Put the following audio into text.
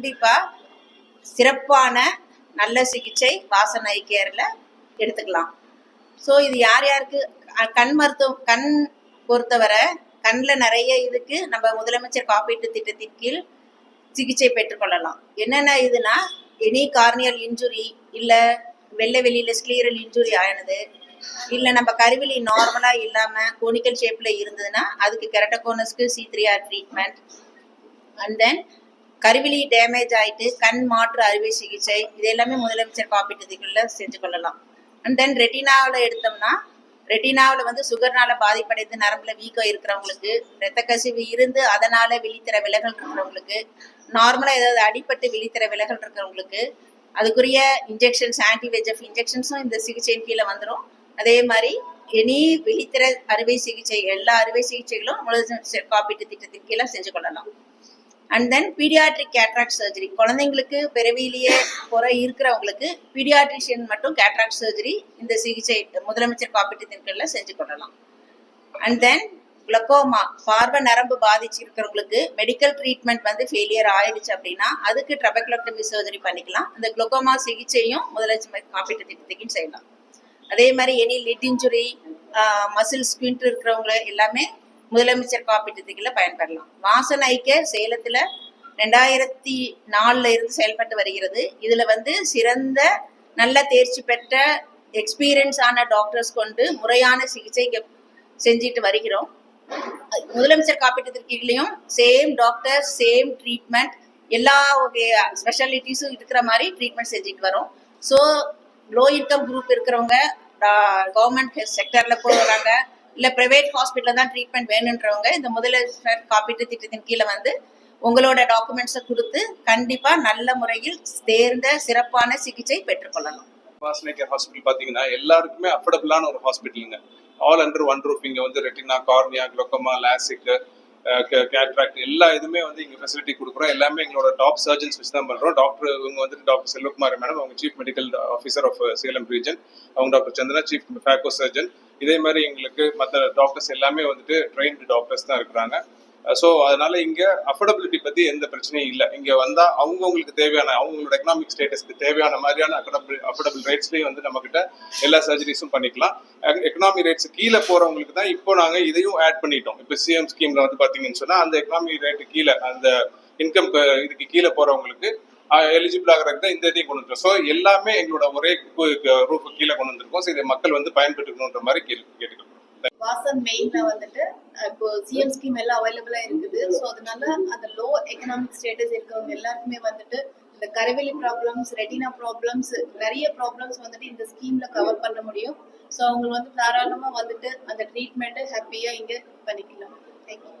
கண்டிப்பா சிறப்பான நல்ல சிகிச்சை வாசன் ஐ கேர்ல எடுத்துக்கலாம். ஸோ இது யார் யாருக்கு கண் மருத்துவம் கண் பொறுத்தவரை கண்ணில் நிறைய இதுக்கு நம்ம முதலமைச்சர் காப்பீட்டு திட்டத்தின் கீழ் சிகிச்சை பெற்றுக்கொள்ளலாம் என்னென்ன இதுனா எனி கார்னியல் இன்ஜுரி இல்லை வெள்ளை வெளியில் ஸ்க்ளீரல் இன்ஜுரி ஆனது இல்லை நம்ம கருவிலி நார்மலாக இல்லாமல் கோனிக்கல் ஷேப்பில் இருந்ததுன்னா அதுக்கு கெரட்டகோனஸ்க்கு C three R treatment and then Karuvili damage ஆயிட்டு கண் மாற்று அறுவை சிகிச்சை இது எல்லாமே முதலமைச்சர் காப்பீட்டுக்குள்ள செஞ்சு கொள்ளலாம். அண்ட் தென் ரெட்டினாவில் எடுத்தோம்னா ரெட்டினாவில் வந்து சுகர்னால பாதிப்படைந்து நரம்புல வீக்கம் இருக்கிறவங்களுக்கு இரத்த கசிவு இருந்து அதனால விழித்திற விலகல் இருக்கிறவங்களுக்கு நார்மலாக ஏதாவது அடிபட்டு விழித்திற விலகல் இருக்கிறவங்களுக்கு அதுக்குரிய இன்ஜெக்ஷன்ஸ் ஆன்டி இன்ஜெக்ஷன்ஸும் இந்த சிகிச்சையின் கீழே வந்துடும் அதே மாதிரி எனி விழித்திற அறுவை சிகிச்சை எல்லா அறுவை சிகிச்சைகளும் முதலமைச்சர் காப்பீட்டு திட்டத்தின் கீழே செஞ்சு கொள்ளலாம். And then pediatric cataract surgery குழந்தைங்களுக்கு பிறவியிலேயே குறை இருக்கிறவங்களுக்கு பீடியாட்ரிஷியன் மட்டும் கேட்ராக்ட் சர்ஜரி இந்த சிகிச்சை முதலமைச்சர் காப்பீட்டு திட்டங்களில் செஞ்சு கொள்ளலாம். அண்ட் தென் குளக்கோமா பார்வை நரம்பு பாதிச்சிருக்கிறவங்களுக்கு மெடிக்கல் ட்ரீட்மெண்ட் வந்து ஃபெயிலியர் ஆயிடுச்சு அப்படின்னா அதுக்கு ட்ரபக்லோட்டமி சர்ஜரி பண்ணிக்கலாம். அந்த குளக்கோமா சிகிச்சையும் முதலமைச்சர் காப்பீட்டு திட்டத்துக்கும் செய்யலாம். அதே மாதிரி any lid injury muscle squint இருக்கிறவங்க எல்லாமே முதலமைச்சர் காப்பீட்டு திட்டத்தில் பயன்பெறலாம். வாசன் ஐக்கிய சேலத்தில் ரெண்டாயிரத்தி நாலுல இருந்து செயல்பட்டு வருகிறது. இதுல வந்து சிறந்த நல்ல தேர்ச்சி பெற்ற எக்ஸ்பீரியன்ஸ் ஆன டாக்டர்ஸ் கொண்டு முறையான சிகிச்சை செஞ்சுட்டு வருகிறோம். முதலமைச்சர் காப்பீட்டு திட்டத்திலையும் சேம் டாக்டர் சேம் ட்ரீட்மெண்ட் எல்லா ஸ்பெஷாலிட்டிஸும் இருக்கிற மாதிரி ட்ரீட்மெண்ட் செஞ்சுட்டு வரோம். ஸோ லோ இன்கம் குரூப் இருக்கிறவங்க கவர்மெண்ட் செக்டர்ல போகிறாங்க இல்ல பிரைவேட் ஹாஸ்பிட்டல் தான் ட்ரீட்மெண்ட் வேணுன்றவங்க இந்த முதலமைச்சர் காப்பீட்டு திட்டத்தின் கீழே வந்து உங்களோட டாக்குமெண்ட்ஸை கொடுத்து கண்டிப்பா நல்ல முறையில் தேர்ந்த சிறப்பான சிகிச்சை பெற்றுக்கொள்ளலாம் வாசனை ஹாஸ்பிட்டல் பார்த்தீங்கன்னா எல்லாருக்குமே அஃபோர்டபுளான ஒரு ஹாஸ்பிட்டலுங்க ஆல் அண்டர் ஒன் ரூப் இங்கே வந்து retina cornea glaucoma LASIK cataract எல்லா இதுவுமே வந்து இங்கே ஃபெசிலிட்டி கொடுக்குறோம். எல்லாமே எங்களோட டாப் சர்ஜன்ஸ் வச்சு தான் பண்ணுறோம் டாக்டர் இவங்க வந்துட்டு டாக்டர் செல்வகுமார் மேடம் அவங்க chief medical officer of Salem region அவங்க doctor Chandra chief phaco surgeon இதே மாதிரி எங்களுக்கு மற்ற டாக்டர்ஸ் எல்லாமே வந்துட்டு ட்ரெயின்டு டாக்டர்ஸ் தான் இருக்கிறாங்க. ஸோ அதனால இங்கே அஃபோர்டபிலிட்டி பற்றி எந்த பிரச்சனையும் இல்லை. இங்கே வந்தால் அவங்கவுங்களுக்கு தேவையான அவங்களோட எக்கனாமிக் ஸ்டேட்டஸ்க்கு தேவையான மாதிரியான அஃபோர்டபிள் அஃபோர்டபிள் ரேட்ஸ்லேயும் வந்து நம்மக்கிட்ட எல்லா சர்ஜரிஸும் பண்ணிக்கலாம். எக்கனாமி ரேட்ஸ் கீழே போகிறவங்களுக்கு தான் இப்போ நாங்கள் இதையும் ஆட் பண்ணிட்டோம். இப்போ சிஎம் ஸ்கீமில் வந்து பார்த்தீங்கன்னு சொன்னால் அந்த எக்கனாமி ரேட்டு கீழே அந்த இன்கம் இதுக்கு கீழே போகிறவங்களுக்கு எலிஜிபிள் ஆகிறதுக்கு இந்த இதையும் கொண்டு வந்துருக்கோம் ஸோ எல்லாமே எங்களோட ஒரே ரூஃபு கீழே கொண்டு வந்திருக்கோம். ஸோ இதை மக்கள் வந்து பயன்பெற்றுக்கணுன்ற மாதிரி கேள்வி கேட்டுக்கிறோம் வாசன் மெயின்ல வந்துட்டு இப்போ சிஎம் ஸ்கீம் எல்லாம் அவைலபிளா இருக்குது. ஸோ அதனால அந்த லோ எக்கனாமிக் ஸ்டேட்டஸ் இருக்கவங்க எல்லாருக்குமே வந்துட்டு இந்த கரைவெளி ப்ராப்ளம்ஸ் ரெட்டினா ப்ராப்ளம்ஸ் நிறைய ப்ராப்ளம்ஸ் வந்துட்டு இந்த ஸ்கீம்ல கவர் பண்ண முடியும். ஸோ அவங்க வந்து தாராளமா வந்துட்டு அந்த ட்ரீட்மெண்ட்டை ஹாப்பியா இங்க பண்ணிக்கலாம். தேங்க்யூ